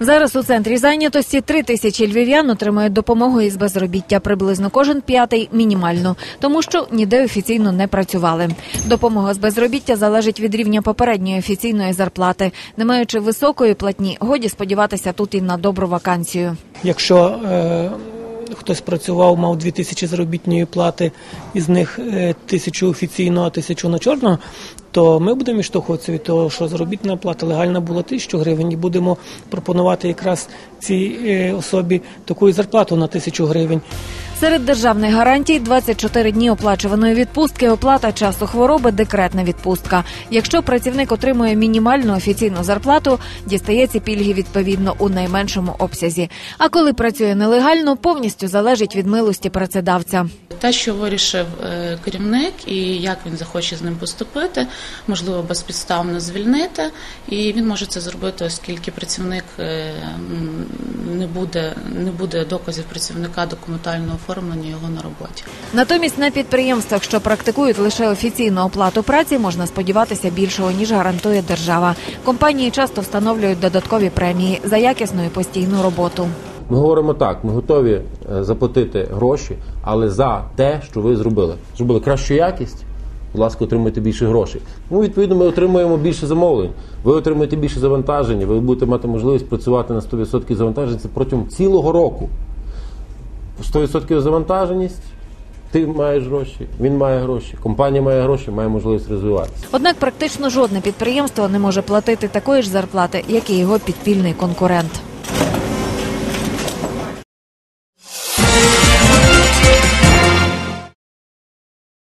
Зараз у центрі зайнятості три тисячі львів'ян отримують допомогу із безробіття. Приблизно кожен п'ятий мінімально, тому що ніде офіційно не працювали. Допомога з безробіття залежить від рівня попередньої офіційної зарплати. Не маючи високої платні, годі сподіватися тут і на добру вакансію. Якщо е, хтось працював, мав 2 тисячі заробітної плати, із них е, тисячу офіційно, а тисячу на чорного, то ми будемо відштовхуватися від того, що заробітна плата легальна була тисячу гривень, і будемо пропонувати якраз цій е, особі таку зарплату на тисячу гривень. Серед державних гарантій 24 дні оплачуваної відпустки, оплата часу хвороби, декретна відпустка. Якщо працівник отримує мінімальну офіційну зарплату, дістається пільги відповідно у найменшому обсязі. А коли працює нелегально, повністю залежить від милості працедавця. Те, що вирішив е, керівник, і як він захоче з ним поступити, можливо, безпідставно звільнити, і він може це зробити, оскільки працівник е, не буде, не буде доказів працівника документального оформлення його на роботі. Натомість на підприємствах, що практикують лише офіційну оплату праці, можна сподіватися більшого ніж гарантує держава. Компанії часто встановлюють додаткові премії за якісну і постійну роботу. Ми говоримо так: ми готові е, заплатити гроші, але за те, що ви зробили. Зробили кращу якість. Будь ласка, отримуйте більше грошей. Ну, відповідно, ми отримуємо більше замовлень. Ви отримуєте більше завантаження, ви будете мати можливість працювати на 100% завантажень це протягом цілого року. 100% завантаженість, ти маєш гроші, він має гроші, компанія має гроші, має можливість розвиватися. Однак практично жодне підприємство не може платити такої ж зарплати, як і його підпільний конкурент.